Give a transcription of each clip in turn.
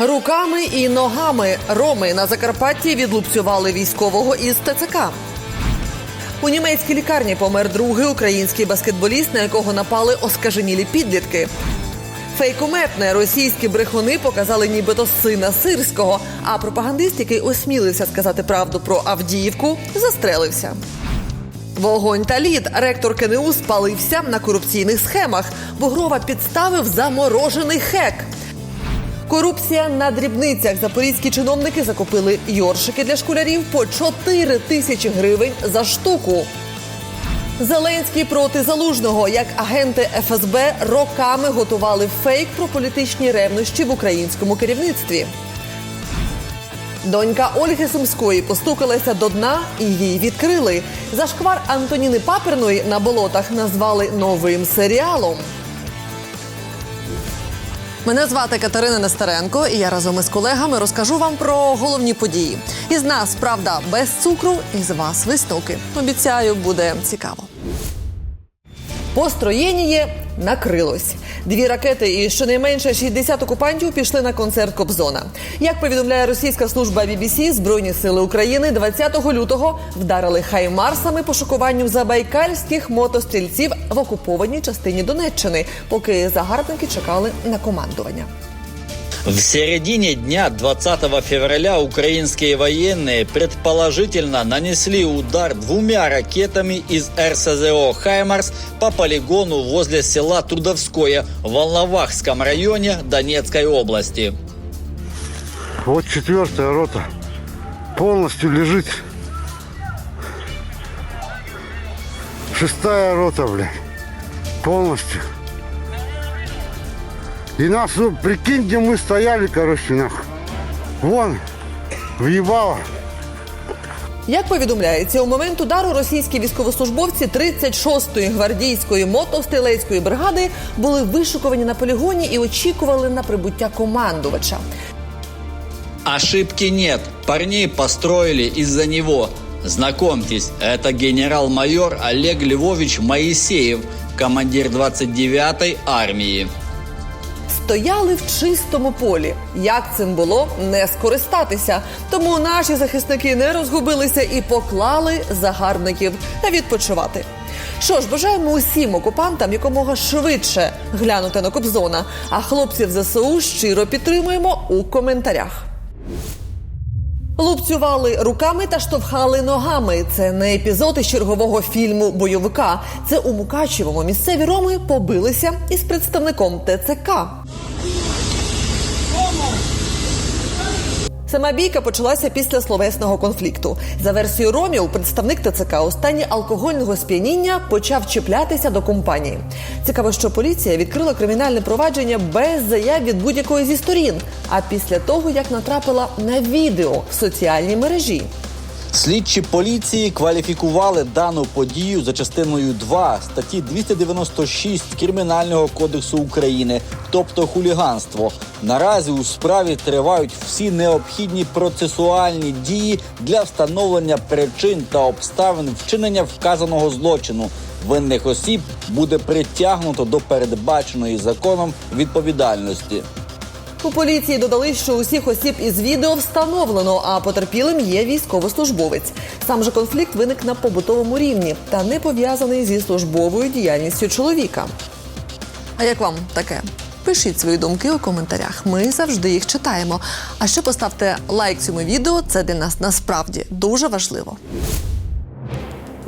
Руками і ногами роми на Закарпатті відлупцювали військового із ТЦК. У німецькій лікарні помер другий український баскетболіст, на якого напали оскаженілі підлітки. Фейкометне російські брехуни показали нібито сина сирського, а пропагандист, який осмілився сказати правду про Авдіївку, застрелився. Вогонь та лід. Ректор КНУ спалився на корупційних схемах. Бугрова підставив заморожений хек. Корупція на дрібницях. Запорізькі чиновники закупили йоршики для школярів по 4 тисячі гривень за штуку. Зеленський проти залужного, як агенти ФСБ роками готували фейк про політичні ревнощі в українському керівництві. Донька Ольги Сумської постукалася до дна і її відкрили. Зашквар Антоніни Паперної на болотах назвали новим серіалом. Мене звати Катерина Нестеренко, і я разом із колегами розкажу вам про головні події. Із нас правда без цукру, і з вас висновки. Обіцяю, буде цікаво. Построєніє накрилось. Дві ракети і щонайменше 60 окупантів пішли на концерт Кобзона. Як повідомляє російська служба BBC, Збройні сили України 20 лютого вдарили хаймарсами по шокуванню забайкальських мотострільців в окупованій частині Донеччини, поки загарбники чекали на командування. В середине дня 20 февраля украинские военные предположительно нанесли удар двумя ракетами из РСЗО «Хаймарс» по полигону возле села Трудовское в Волновахском районе Донецкой области. Вот четвертая рота полностью лежит. Шестая рота, блядь, полностью. И нас, ну, прикинь, где мы стояли, короче, нахуй. Вон, въебало. Як повідомляється, у момент удару російські військовослужбовці 36-ї гвардійської мотострілецької бригади були вишукувані на полігоні і очікували на прибуття командувача. Ошибки нет. Парней построили из-за него. Знакомьтесь, это генерал-майор Олег Львович Моисеев, командир 29-й армии. Стояли в чистому полі. Як цим було не скористатися? Тому наші захисники не розгубилися і поклали загарбників відпочивати. Що ж, бажаємо усім окупантам якомога швидше глянути на Кобзона. А хлопців ЗСУ щиро підтримуємо у коментарях. Лупцювали руками та штовхали ногами. Це не епізод із чергового фільму бойовика. Це у Мукачевому місцеві роми побилися із представником ТЦК. Сама бійка почалася після словесного конфлікту. За версією ромів, представник ТЦК у стані алкогольного сп'яніння почав чіплятися до компанії. Цікаво, що поліція відкрила кримінальне провадження без заяв від будь-якої зі сторін. А після того, як натрапила на відео в соціальній мережі. Слідчі поліції кваліфікували дану подію за частиною 2 статті 296 Кримінального кодексу України, тобто хуліганство. Наразі у справі тривають всі необхідні процесуальні дії для встановлення причин та обставин вчинення вказаного злочину. Винних осіб буде притягнуто до передбаченої законом відповідальності. У поліції додали, що усіх осіб із відео встановлено, а потерпілим є військовослужбовець. Сам же конфлікт виник на побутовому рівні та не пов'язаний зі службовою діяльністю чоловіка. А як вам таке? Пишіть свої думки у коментарях. Ми завжди їх читаємо. А ще поставте лайк цьому відео. Це для нас насправді дуже важливо.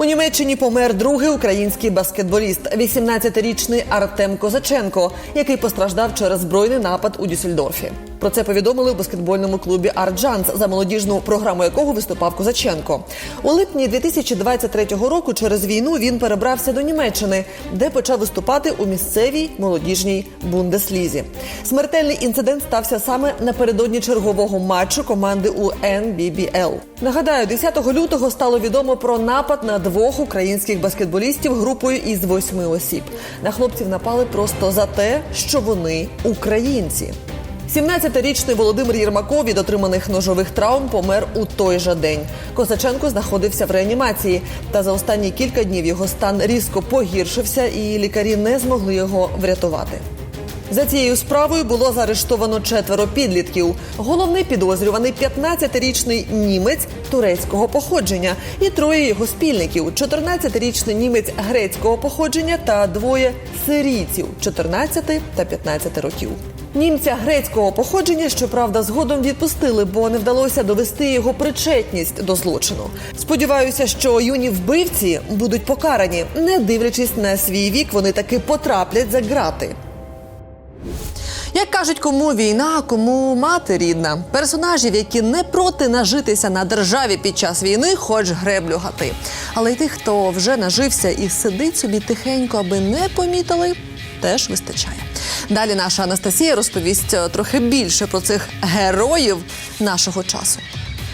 У Німеччині помер другий український баскетболіст, 18-річний Артем Козаченко, який постраждав через збройний напад у Дюссельдорфі. Про це повідомили у баскетбольному клубі Арджанс, за молодіжну програму якого виступав Козаченко. У липні 2023 року через війну він перебрався до Німеччини, де почав виступати у місцевій молодіжній бундеслізі. Смертельний інцидент стався саме напередодні чергового матчу команди у NBBL. Нагадаю, 10 лютого стало відомо про напад на двох українських баскетболістів групою із восьми осіб. На хлопців напали просто за те, що вони українці. 17-річний Володимир Єрмаков від отриманих ножових травм помер у той же день. Косаченко знаходився в реанімації, та за останні кілька днів його стан різко погіршився, і лікарі не змогли його врятувати. За цією справою було заарештовано четверо підлітків. Головний підозрюваний 15-річний німець турецького походження і троє його спільників: 14-річний німець грецького походження та двоє сирійців 14 та 15 років. Німця грецького походження, щоправда, згодом відпустили, бо не вдалося довести його причетність до злочину. Сподіваюся, що юні вбивці будуть покарані, не дивлячись на свій вік, вони таки потраплять за грати. Як кажуть, кому війна, кому мати рідна. Персонажів, які не проти нажитися на державі під час війни, хоч греблю гати. Але й тих, хто вже нажився і сидить собі тихенько, аби не помітили, теж вистачає. Далі наша Анастасія розповість е, трохи більше про цих героїв нашого часу.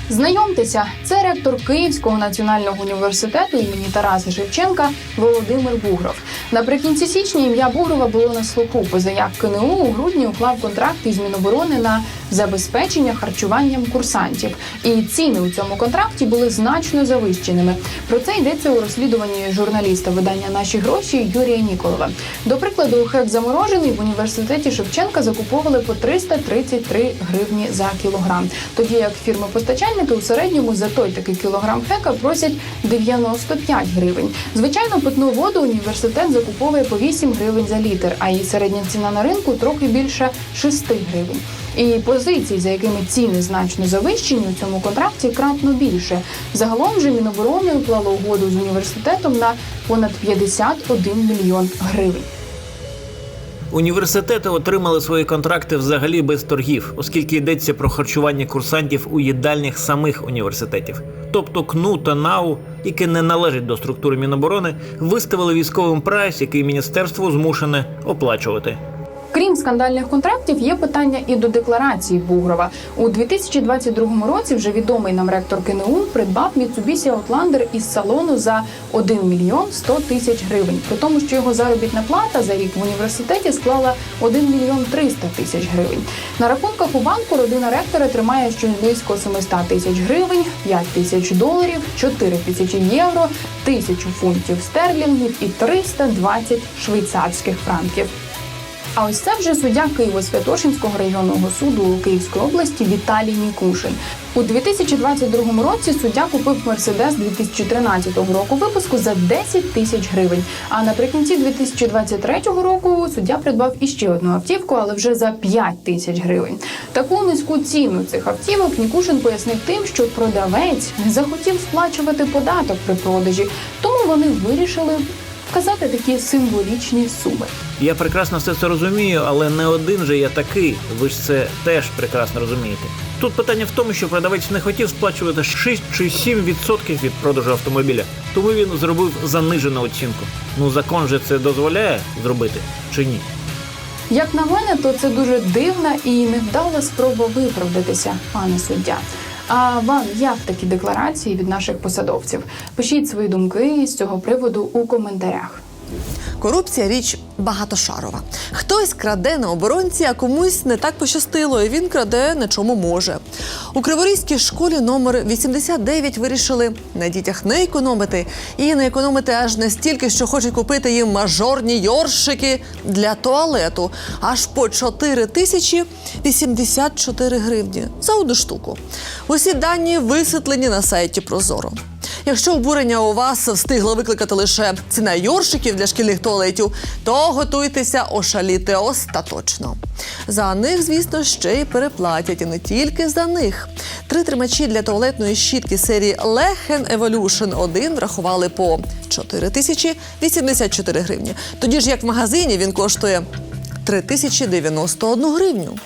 Знайомтеся, це ректор Київського національного університету імені Тараса Шевченка Володимир Бугров. Наприкінці січня ім'я Бугрова було на слуху. Позаяк КНУ у грудні уклав контракт із Міноборони на забезпечення харчуванням курсантів. І ціни у цьому контракті були значно завищеними. Про це йдеться у розслідуванні журналіста видання Наші гроші Юрія Ніколова. До прикладу, хек заморожений в університеті Шевченка закуповували по 333 гривні за кілограм. Тоді як фірми-постачальники у середньому за той такий кілограм хека просять 95 гривень. Звичайно, питну воду університет закуповує по 8 гривень за літр, а її середня ціна на ринку трохи більше 6 гривень. І позицій, за якими ціни значно завищені у цьому контракті, кратно більше. Загалом же Міноборони уклало угоду з університетом на понад 51 мільйон гривень. Університети отримали свої контракти взагалі без торгів, оскільки йдеться про харчування курсантів у їдальнях самих університетів. Тобто КНУ та НАУ, які не належать до структури Міноборони, виставили військовим прайс, який міністерство змушене оплачувати. Крім скандальних контрактів, є питання і до декларації Бугрова. У 2022 році вже відомий нам ректор КНУ придбав Mitsubishi Outlander із салону за 1 мільйон 100 тисяч гривень, при тому, що його заробітна плата за рік в університеті склала 1 мільйон 300 тисяч гривень. На рахунках у банку родина ректора тримає щось близько 700 тисяч гривень, 5 тисяч доларів, 4 тисячі євро, тисячу фунтів стерлінгів і 320 швейцарських франків. А ось це вже суддя Києво-Святошинського районного суду Київської області Віталій Нікушин. У 2022 році суддя купив Мерседес 2013 року випуску за 10 тисяч гривень. А наприкінці 2023 року суддя придбав іще одну автівку, але вже за 5 тисяч гривень. Таку низьку ціну цих автівок Нікушин пояснив тим, що продавець не захотів сплачувати податок при продажі, тому вони вирішили вказати такі символічні суми. Я прекрасно все це розумію, але не один же я такий. Ви ж це теж прекрасно розумієте. Тут питання в тому, що продавець не хотів сплачувати 6 чи 7% відсотків від продажу автомобіля, тому він зробив занижену оцінку. Ну закон же це дозволяє зробити чи ні? Як на мене, то це дуже дивна і невдала спроба виправдатися, пане суддя. А вам як такі декларації від наших посадовців? Пишіть свої думки з цього приводу у коментарях. Корупція річ багатошарова. Хтось краде на оборонці, а комусь не так пощастило, і він краде на чому може. У Криворізькій школі номер 89 вирішили на дітях не економити і не економити аж настільки, що хочуть купити їм мажорні йоршики для туалету аж по 4 тисячі 84 гривні за одну штуку. Усі дані висвітлені на сайті Прозоро. Якщо обурення у вас встигла викликати лише ціна йоршиків для шкільних туалетів, то готуйтеся ошаліти остаточно. За них, звісно, ще й переплатять, і не тільки за них. Три тримачі для туалетної щітки серії Lehen Evolution 1 врахували по 4 тисячі 84 гривні. Тоді ж як в магазині він коштує 3091 гривню.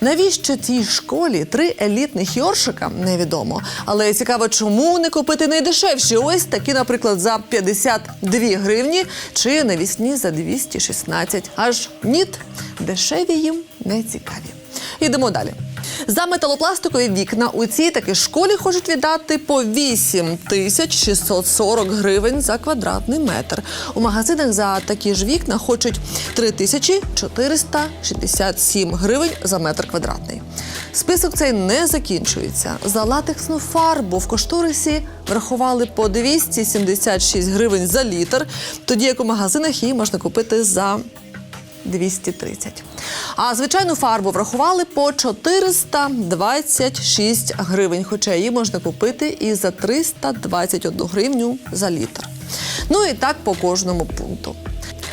Навіщо цій школі три елітних йоршика невідомо. Але цікаво, чому не купити найдешевші? Ось такі, наприклад, за 52 гривні чи навісні за 216. Аж ніт, дешеві їм не цікаві. Йдемо далі. За металопластикові вікна у цій таки школі хочуть віддати по 8 тисяч 640 гривень за квадратний метр. У магазинах за такі ж вікна хочуть 3 тисячі 467 гривень за метр квадратний. Список цей не закінчується. За латексну фарбу в кошторисі врахували по 276 гривень за літр, тоді як у магазинах її можна купити за 230. А звичайну фарбу врахували по 426 гривень, хоча її можна купити і за 321 гривню за літр. Ну і так по кожному пункту.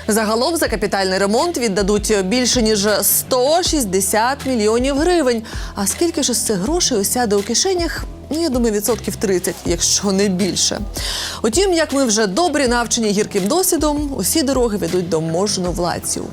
Загалом за капітальний ремонт віддадуть більше ніж 160 мільйонів гривень. А скільки ж з цих грошей осяде у кишенях? Ну, я думаю, відсотків 30, якщо не більше. Утім, як ми вже добрі навчені гірким досвідом, усі дороги ведуть до можновладців.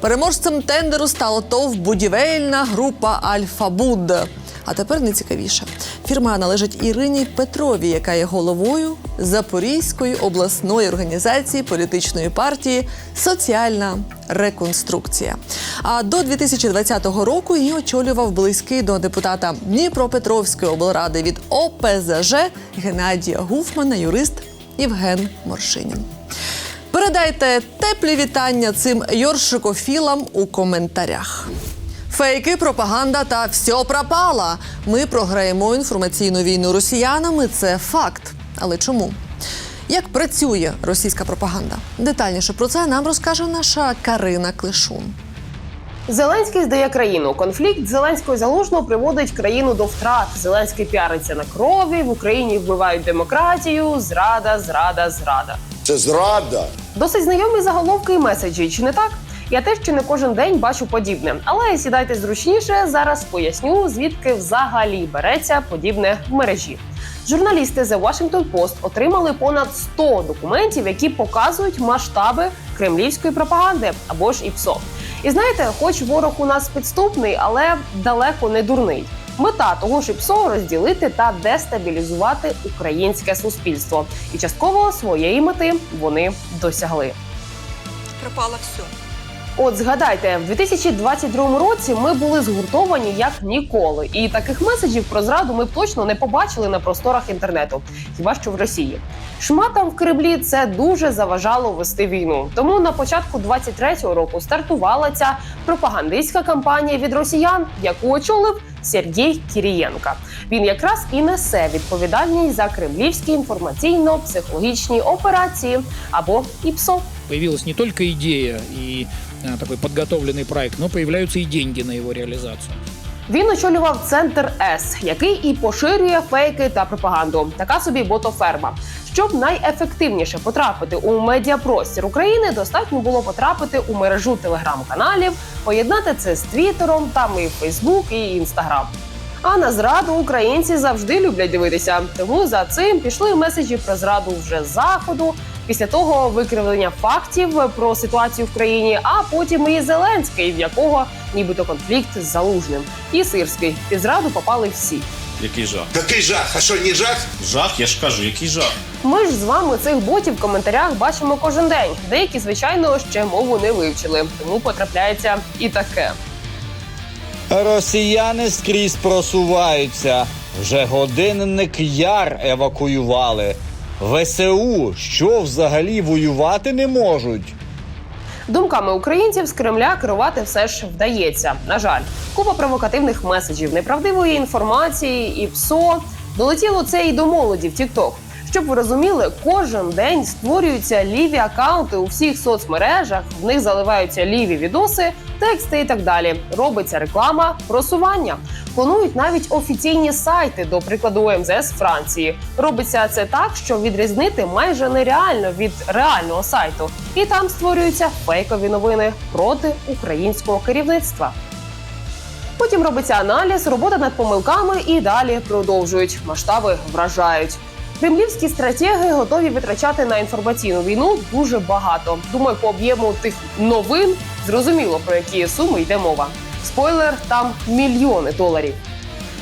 Переможцем тендеру стала ТОВ будівельна група Альфа-Буд. А тепер найцікавіше. Фірма належить Ірині Петрові, яка є головою Запорізької обласної організації політичної партії Соціальна реконструкція. А до 2020 року її очолював близький до депутата Дніпропетровської облради від ОПЗЖ Геннадія Гуфмана, юрист Євген Моршинін. Передайте теплі вітання цим йоршикофілам у коментарях. Фейки, пропаганда та все пропало. Ми програємо інформаційну війну росіянами. Це факт. Але чому? Як працює російська пропаганда? Детальніше про це нам розкаже наша Карина Клишун. Зеленський здає країну. Конфлікт Зеленського залужного приводить країну до втрат. Зеленський піариться на крові. В Україні вбивають демократію. Зрада, зрада, зрада. Це зрада. Досить знайомі заголовки і меседжі, чи не так? Я теж чи не кожен день бачу подібне, але сідайте зручніше. Зараз поясню, звідки взагалі береться подібне в мережі. Журналісти The Washington Post отримали понад 100 документів, які показують масштаби кремлівської пропаганди або ж ІПСО. І знаєте, хоч ворог у нас підступний, але далеко не дурний. Мета того ж ІПСО розділити та дестабілізувати українське суспільство. І частково своєї мети вони досягли. Пропало все. От згадайте, в 2022 році ми були згуртовані як ніколи, і таких меседжів про зраду ми точно не побачили на просторах інтернету, хіба що в Росії. Шматам в Кремлі це дуже заважало вести війну. Тому на початку 23-го року стартувала ця пропагандистська кампанія від росіян, яку очолив Сергій Кірієнка. Він якраз і несе відповідальність за кремлівські інформаційно-психологічні операції або ІПСО. Появилась не только идея и а, такой подготовленный проект, но появляются и деньги на его реализацию. Він очолював центр С, який і поширює фейки та пропаганду. Така собі ботоферма. Щоб найефективніше потрапити у медіапростір України, достатньо було потрапити у мережу телеграм-каналів, поєднати це з Твіттером, там і Фейсбук, і Інстаграм. А на зраду українці завжди люблять дивитися. Тому за цим пішли меседжі про зраду вже заходу. Після того викривлення фактів про ситуацію в країні, а потім і Зеленський, в якого нібито конфлікт з залужним, і Сирський. Під зраду попали всі. Який жах? Такий жах, а що не жах? Жах, я ж кажу, який жах. Ми ж з вами цих ботів в коментарях бачимо кожен день. Деякі, звичайно, ще мову не вивчили, тому потрапляється і таке. Росіяни скрізь просуваються. Вже годинник яр евакуювали. ВСУ, що взагалі воювати не можуть. Думками українців з Кремля керувати все ж вдається. На жаль, купа провокативних меседжів, неправдивої інформації і ПСО. Долетіло це і до молоді в TikTok. Щоб ви розуміли, кожен день створюються ліві акаунти у всіх соцмережах. В них заливаються ліві відоси, тексти і так далі. Робиться реклама, просування. Планують навіть офіційні сайти, до прикладу МЗС Франції. Робиться це так, що відрізнити майже нереально від реального сайту, і там створюються фейкові новини проти українського керівництва. Потім робиться аналіз, робота над помилками і далі продовжують. Масштаби вражають. Кремлівські стратеги готові витрачати на інформаційну війну дуже багато. Думаю, по об'єму тих новин зрозуміло про які суми йде мова. Спойлер, там мільйони доларів.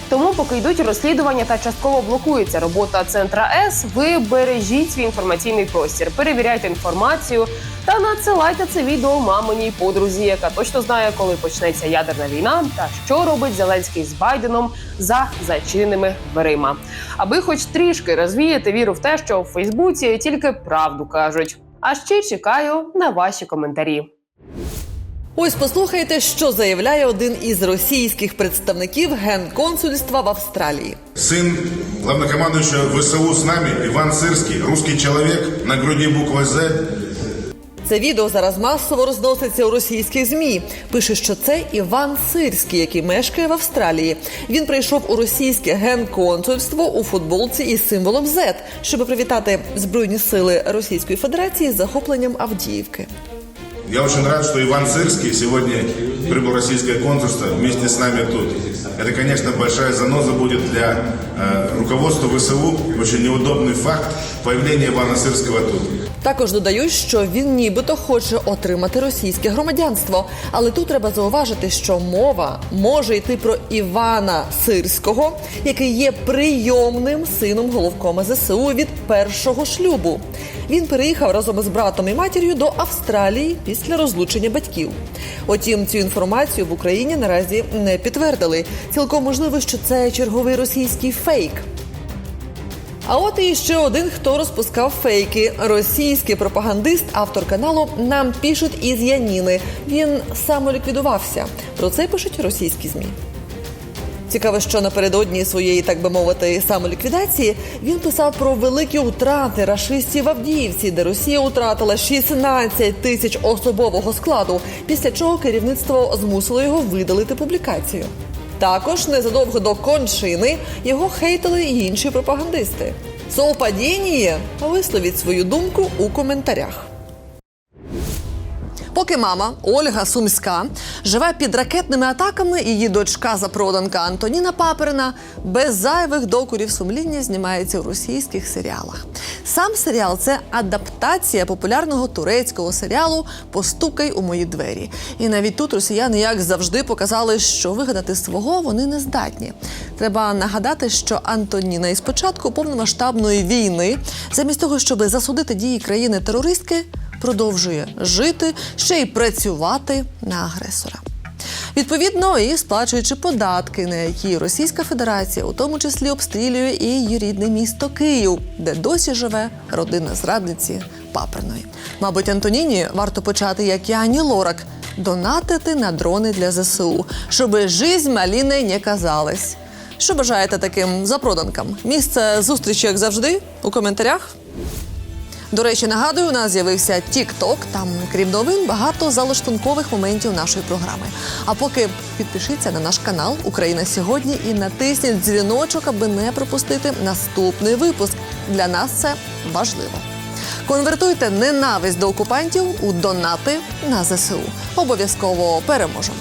Тому, поки йдуть розслідування та частково блокується робота центра С, ви бережіть свій інформаційний простір, перевіряйте інформацію та надсилайте це відео маминій подрузі, яка точно знає, коли почнеться ядерна війна та що робить Зеленський з Байденом за зачиненими дверима. Аби хоч трішки розвіяти віру в те, що в Фейсбуці тільки правду кажуть. А ще чекаю на ваші коментарі. Ось послухайте, що заявляє один із російських представників генконсульства в Австралії. Сын главнокомандующего ВСУ с нами, Иван Сырский, русский человек, на груди буква «З». Це відео зараз масово розноситься у російських змі. Пише, що це Іван Сирський, який мешкає в Австралії. Він прийшов у російське генконсульство у футболці із символом Z, щоб привітати збройні сили Російської Федерації з захопленням Авдіївки. Я очень рад, что Иван Сырский сегодня прибыл в российское консульство вместе с нами тут. Это, конечно, большая заноза будет для э, руководства ВСУ. Очень неудобный факт появления Ивана Сырского тут. Також додають, що він нібито хоче отримати російське громадянство. Але тут треба зауважити, що мова може йти про Івана Сирського, який є прийомним сином головкома ЗСУ від першого шлюбу. Він переїхав разом із братом і матір'ю до Австралії після розлучення батьків. Утім, цю інформацію в Україні наразі не підтвердили. Цілком можливо, що це черговий російський фейк. А от і ще один, хто розпускав фейки. Російський пропагандист, автор каналу Нам пишуть із Яніни. Він самоліквідувався. Про це пишуть російські змі. Цікаво, що напередодні своєї, так би мовити, самоліквідації він писав про великі втрати рашистів в Авдіївці, де Росія втратила 16 тисяч особового складу, після чого керівництво змусило його видалити публікацію. Також незадовго до кончини його хейтили й інші пропагандисти. Совпадіння? Висловіть свою думку у коментарях. Поки мама Ольга Сумська живе під ракетними атаками, її дочка запроданка Антоніна Паперина без зайвих докорів сумління знімається у російських серіалах. Сам серіал це адаптація популярного турецького серіалу Постукай у мої двері. І навіть тут росіяни, як завжди, показали, що вигадати свого вони не здатні. Треба нагадати, що Антоніна із початку повномасштабної війни, замість того, щоб засудити дії країни-терористки, продовжує жити, ще й працювати на агресора. Відповідно, і сплачуючи податки, на які Російська Федерація у тому числі обстрілює і її рідне місто Київ, де досі живе родина зрадниці Паперної. Мабуть, Антоніні варто почати, як і Ані Лорак, донатити на дрони для ЗСУ, щоб жизнь маліни не казалась. Що бажаєте таким запроданкам? Місце зустрічі, як завжди, у коментарях. До речі, нагадую, у нас з'явився TikTok. Там, крім новин, багато залаштункових моментів нашої програми. А поки підпишіться на наш канал Україна сьогодні і натисніть дзвіночок, аби не пропустити наступний випуск. Для нас це важливо. Конвертуйте ненависть до окупантів у донати на ЗСУ. Обов'язково переможемо.